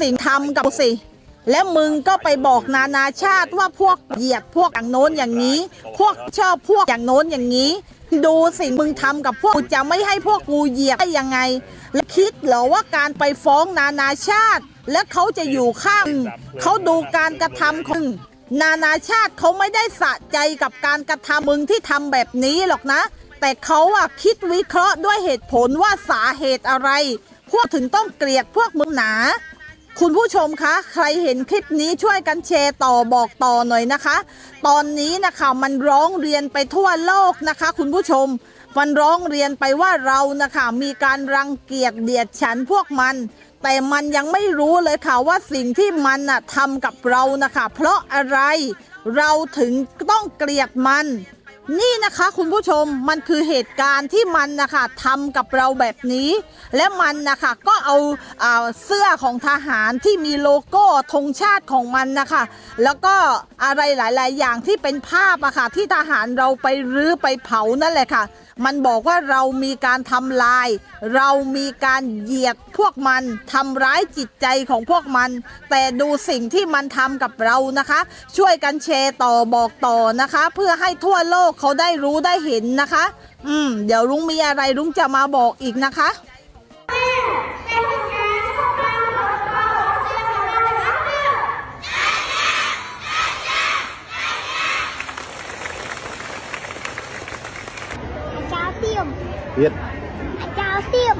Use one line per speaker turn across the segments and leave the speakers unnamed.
สิ่งทำกับสิ และมึงก็ไปบอกนานาชาติว่าพวกเหยียดพวกอย่างโน้นอย่างนี้ พวกชอบพวกอย่างโน้นอย่างนี้ ดูสิ่งมึงทำกับพวกกูจะไม่ให้พวกกูเหยียดได้ยังไง และคิดเหรอว่าการไปฟ้องนานาชาติ และเขาจะอยู่ข้างเขาดูการกระทำของนานาชาติเขาไม่ได้สะใจกับการกระทำมึงที่ทำแบบนี้หรอกนะ แต่เขาอะคิดวิเคราะห์ด้วยเหตุผลว่าสาเหตุอะไร พวกถึงต้องเกลียดพวกมึงหนา คุณผู้ชมคะ ใครเห็นคลิปนี้ช่วยกันแชร์ต่อบอกต่อหน่อยนะคะ ตอนนี้นะคะมันร้องเรียนไปทั่วโลกนะคะ คุณผู้ชม มันร้องเรียนไปว่าเรานะคะมีการรังเกียจเดียดฉันพวกมัน แต่มันยังไม่รู้เลยค่ะว่าสิ่งที่มันน่ะทำกับเรานะคะ เพราะอะไรเราถึงต้องเกลียดมัน นี่นะคะคุณผู้ชมมันคือเหตุการณ์ที่มันนะคะทำกับเราแบบนี้ และมันนะคะก็เอาอ่าเสื้อของทหารที่มีโลโก้ธงชาติของมันนะคะ แล้วก็อะไรหลาย ๆ อย่างที่เป็นภาพอะค่ะที่ทหารเราไปรื้อไปเผานั่นแหละค่ะ มันบอกว่าเรามีการทำลาย เรามีการเหยียดพวกมันทำร้ายจิตใจของพวกมัน แต่ดูสิ่งที่มันทำกับเรานะคะ ช่วยกันแชร์ต่อบอกต่อนะคะ เพื่อให้ทั่วโลกเขาได้รู้ได้เห็นนะคะ อืม เดี๋ยวลุงมีอะไรลุงจะมาบอกอีกนะคะ
เจ้าเสี่ ยม
biết
เจ้าเสี่ยม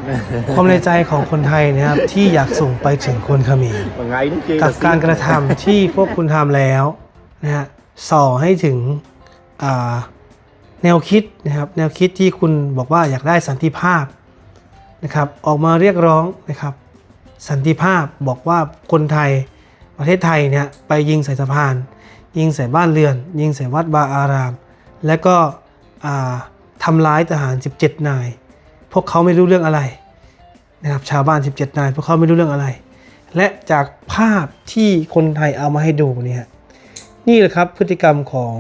ความในใจของคนไทยนะครับ ที่อยากส่งไปถึงคนเขมร
mà ngày đến kia
กับการกระทำที่พวกคุณทำแล้วนะฮะส่อให้ถึงอ่าแนวคิดนะครับแนวคิดที่คุณบอกว่าอยากได้สันติภาพนะครับ ออกมาเรียกร้องนะครับ สันติภาพบอกว่าคนไทยประเทศไทยเนี่ยไปยิงใส่สะพาน ยิงใส่บ้านเรือน ยิงใส่วัดบาอาราม และก็อ่า ทำร้ายทหาร 17 นาย พวกเขาไม่รู้เรื่องอะไรนะครับชาวบ้าน 17 นาย พวกเขาไม่รู้เรื่องอะไร และจากภาพที่คนไทยเอามาให้ดูเนี่ยนี่แหละครับพฤติกรรมของ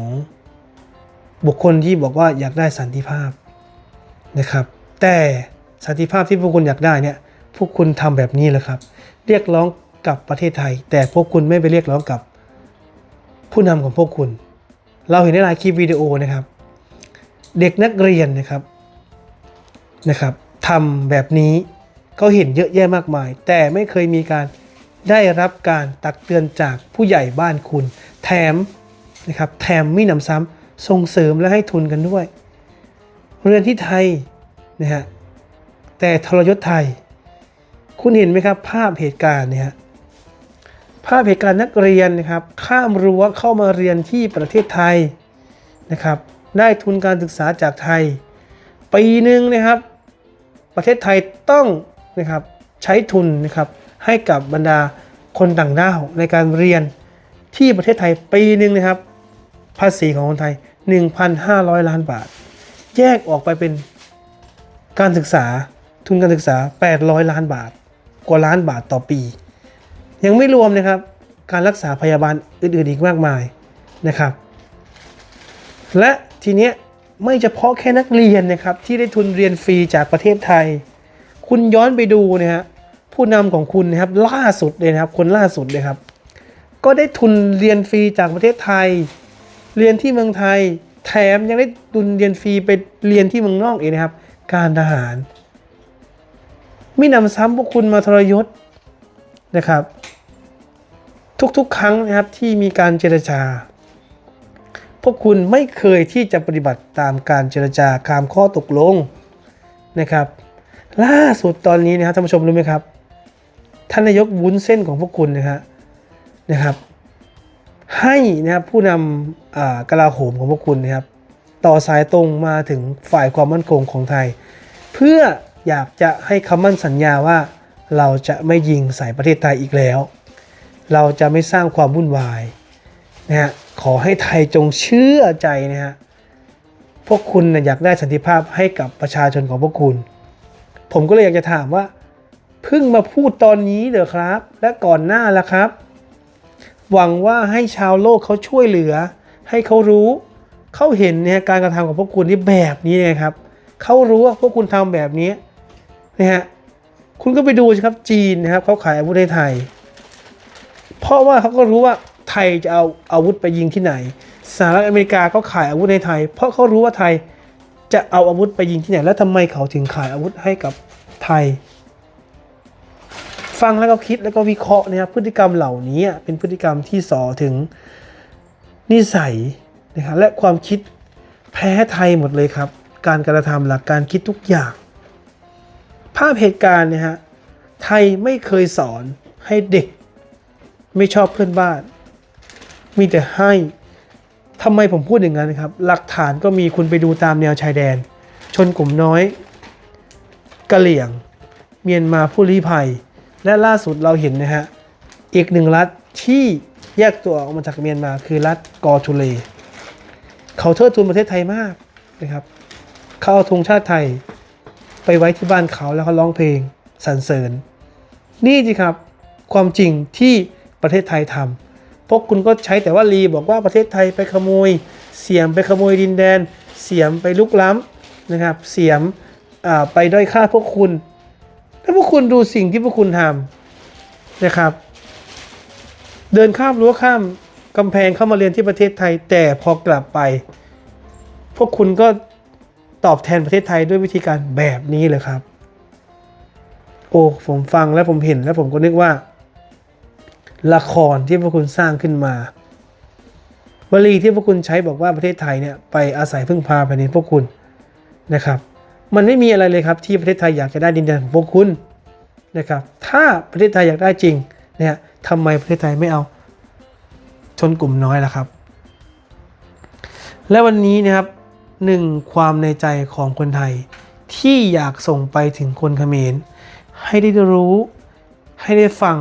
บุคคลที่บอกว่าอยากได้สันติภาพนะครับ แต่สันติภาพที่พวกคุณอยากได้เนี่ยพวกคุณทำแบบนี้แหละครับ เรียกร้องกับประเทศไทย แต่พวกคุณไม่ไปเรียกร้องกับผู้นำของพวกคุณ เราเห็นในหลายคลิปวิดีโอนะครับ เด็กนักเรียนนะครับนะครับทำแบบนี้เขาเห็นเยอะแยะมากมาย แต่ไม่เคยมีการได้รับการตักเตือนจากผู้ใหญ่บ้านคุณ แถมนะครับแถมมีหนำซ้ำส่งเสริมและให้ทุนกันด้วย เรือนที่ไทยนะฮะแต่ทรยศไทย คุณเห็นไหมครับภาพเหตุการณ์เนี่ยภาพเหตุการณ์นักเรียนนะครับข้ามรั้วเข้ามาเรียนที่ประเทศไทยนะครับ ได้ทุนการศึกษาจากไทย ปีหนึ่งนะครับ ประเทศไทยต้องนะครับใช้ทุนนะครับให้กับบรรดาคนต่างด้าวในการเรียนที่ประเทศไทยปีหนึ่งนะครับ ภาษีของคนไทย 1,500 ล้านบาท แยกออกไปเป็นการศึกษาทุนการศึกษา 800 ล้านบาท กว่าล้านบาทต่อปี ยังไม่รวมนะครับการรักษาพยาบาลอื่นๆอีกมากมายนะครับ และทีเนี้ยไม่เฉพาะแค่นักเรียนนะครับที่ได้ทุนเรียนฟรีจากประเทศไทย คุณย้อนไปดูนะฮะผู้นำของคุณนะครับล่าสุดเลยนะครับคนล่าสุดเลยครับ ก็ได้ทุนเรียนฟรีจากประเทศไทย เรียนที่เมืองไทย แถมยังได้ทุนเรียนฟรีไปเรียนที่เมืองนอกอีกนะครับ การทหารไม่นำซ้ำพวกคุณมาทรยศนะครับ ทุกๆ ครั้งนะครับที่มีการเจรจา วกคุณไม่เคยที่จะปฏิบัติตามการเจรจาตามข้อตกลงนะครับ ล่าสุดตอนนี้นะครับท่านผู้ชมรู้ไหมครับท่านนายกวุ้นเส้นของพวกคุณนะฮะนะครับ ให้นะครับผู้นำกลาโหมของพวกคุณนะครับ ต่อสายตรงมาถึงฝ่ายความมั่นคงของไทย เพื่ออยากจะให้คำมั่นสัญญาว่าเราจะไม่ยิงใส่ประเทศไทยอีกแล้ว เราจะไม่สร้างความวุ่นวาย นะฮะขอให้ไทยจงเชื่อใจนะฮะพวกคุณนะอยากได้สันติภาพให้กับประชาชนของพวกคุณ ผมก็เลยอยากจะถามว่าเพิ่งมาพูดตอนนี้เหรอครับ และก่อนหน้าล่ะครับ หวังว่าให้ชาวโลกเขาช่วยเหลือ ให้เขารู้เขาเห็นเนี่ยการกระทำของพวกคุณที่แบบนี้นะครับเขารู้ว่าพวกคุณทำแบบนี้นะฮะคุณก็ไปดูสิครับจีนนะครับเขาขายอาวุธให้ไทย เพราะว่าเขาก็รู้ว่า ไทยจะเอาอาวุธไปยิงที่ไหน สหรัฐอเมริกาก็ขายอาวุธในไทย เพราะเขารู้ว่าไทยจะเอาอาวุธไปยิงที่ไหน แล้วทำไมเขาถึงขายอาวุธให้กับไทย ฟังแล้วก็คิดแล้วก็วิเคราะห์นะครับพฤติกรรมเหล่านี้เป็นพฤติกรรมที่สอถึงนิสัยนะครับและความคิดแพ้ไทยหมดเลยครับ การกระทำหลักการคิดทุกอย่าง ภาพเหตุการณ์เนี่ยฮะไทยไม่เคยสอนให้เด็กไม่ชอบเพื่อนบ้าน มีแต่ให้ทำไมผมพูดอย่างนั้นครับ หลักฐานก็มีคุณไปดูตามแนวชายแดน ชนกลุ่มน้อยกะเหลี่ยง เมียนมาผู้ลี้ภัย และล่าสุดเราเห็นนะฮะ อีกหนึ่งรัฐที่แยกตัวออกมาจากเมียนมาคือรัฐกอทุเล เขาเทิดทูนประเทศไทยมากนะครับ เขาเอาธงชาติไทยไปไว้ที่บ้านเขาแล้วเขาร้องเพลงสรรเสริญ นี่สิครับ ความจริงที่ประเทศไทยทำ พวกคุณก็ใช้แต่ว่าลีบอกว่าประเทศไทยไปขโมย เสียมไปขโมยดินแดน เสียมไปลุกล้ำนะครับ เสียมไปด้อยค่าพวกคุณแล้วพวกคุณดูสิ่งที่พวกคุณทำนะครับ เดินข้ามรั้วข้ามกำแพงเข้ามาเรียนที่ประเทศไทย แต่พอกลับไป พวกคุณก็ตอบแทนประเทศไทยด้วยวิธีการแบบนี้เลยครับ โอ้ผมฟังแล้วผมเห็นแล้วผมก็นึกว่า ละครที่พวกคุณสร้างขึ้นมาวลีที่พวกคุณใช้บอกว่าประเทศไทยเนี่ยไปอาศัยพึ่งพาแผ่นดินพวกคุณนะครับมันไม่มีอะไรเลยครับที่ประเทศไทยอยากจะได้ดินแดนของพวกคุณนะครับถ้าประเทศไทยอยากได้จริงเนี่ยทำไมประเทศไทยไม่เอาชนกลุ่มน้อยล่ะครับ และวันนี้นะครับหนึ่งความในใจของคนไทยที่อยากส่งไปถึงคนเขมรให้ได้รู้ให้ได้ฟัง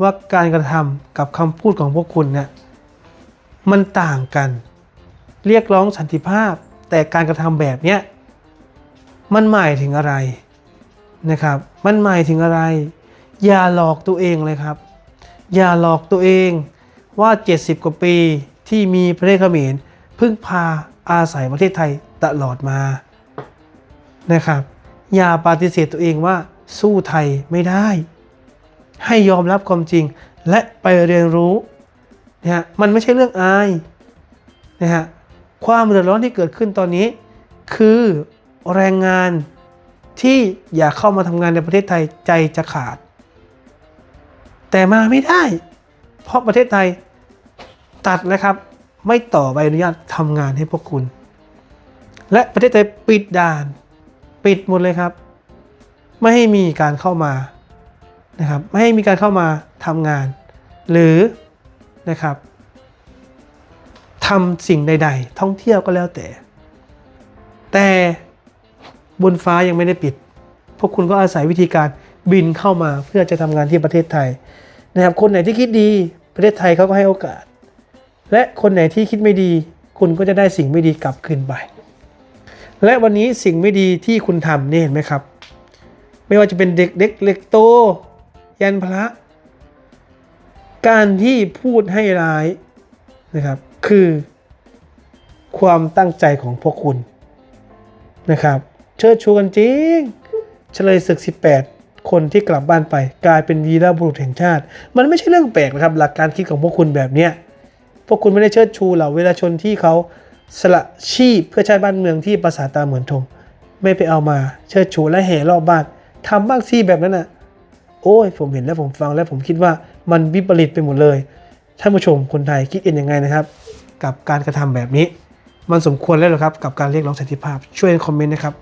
ว่าการกระทำกับคำพูดของพวกคุณเนี่ยมันต่างกัน เรียกร้องสันติภาพ แต่การกระทำแบบเนี้ยมันหมายถึงอะไรนะครับ มันหมายถึงอะไร อย่าหลอกตัวเองเลยครับ อย่าหลอกตัวเองว่า 70 กว่าปีที่มีประเทศเขมรพึ่งพาอาศัยประเทศไทยตลอดมานะครับ อย่าปฏิเสธตัวเองว่าสู้ไทยไม่ได้ ให้ยอมรับความจริง และไปเรียนรู้นะฮะมันไม่ใช่เรื่องอายนะฮะความเดือดร้อนที่เกิดขึ้นตอนนี้ คือแรงงานที่อยากเข้ามาทำงานในประเทศไทยใจจะขาด แต่มาไม่ได้ เพราะประเทศไทยตัดนะครับ ไม่ต่อใบอนุญาตทำงานให้พวกคุณ และประเทศไทยปิดด่าน ปิดหมดเลยครับ ไม่ให้มีการเข้ามา นะครับไม่ให้มีการเข้ามาทำงาน หรือนะครับทำสิ่งใด ๆ ท่องเที่ยวก็แล้วแต่ แต่บนฟ้ายังไม่ได้ปิด พวกคุณก็อาศัยวิธีการบินเข้ามาเพื่อจะทำงานที่ประเทศไทยนะครับคนไหนที่คิดดีประเทศไทยเขาก็ให้โอกาส และคนไหนที่คิดไม่ดี คุณก็จะได้สิ่งไม่ดีกลับคืนไปและวันนี้สิ่งไม่ดีที่คุณทำนี่เห็นไหมครับ ไม่ว่าจะเป็นเด็กเด็กเล็กโต ยันพระ การที่พูดให้ร้ายนะครับ คือความตั้งใจของพวกคุณนะครับ เชิดชูกันจริง เฉลยศึก 18 คนที่กลับบ้านไปกลายเป็นวีรบุรุษแห่งชาติ มันไม่ใช่เรื่องแปลกนะครับ หลักการคิดของพวกคุณแบบเนี้ยพวกคุณไม่ได้เชิดชูเหล่าเวลาชนที่เขาสละชีพเพื่อชาติบ้านเมืองที่ประสาตาเหมือนธงไม่ไปเอามาเชิดชูและแห่รอบบ้านทำบ้างซี่แบบนั้นน่ะ โอ้ยผมเห็นแล้วผมฟังแล้วผมคิดว่ามันวิปริตไปหมดเลยท่านผู้ชมคนไทยคิดเองยังไงนะครับ กับการกระทำแบบนี้ มันสมควรแล้วหรอครับกับการเรียกร้องสิทธิภาพช่วยคอมเมนต์นะครับ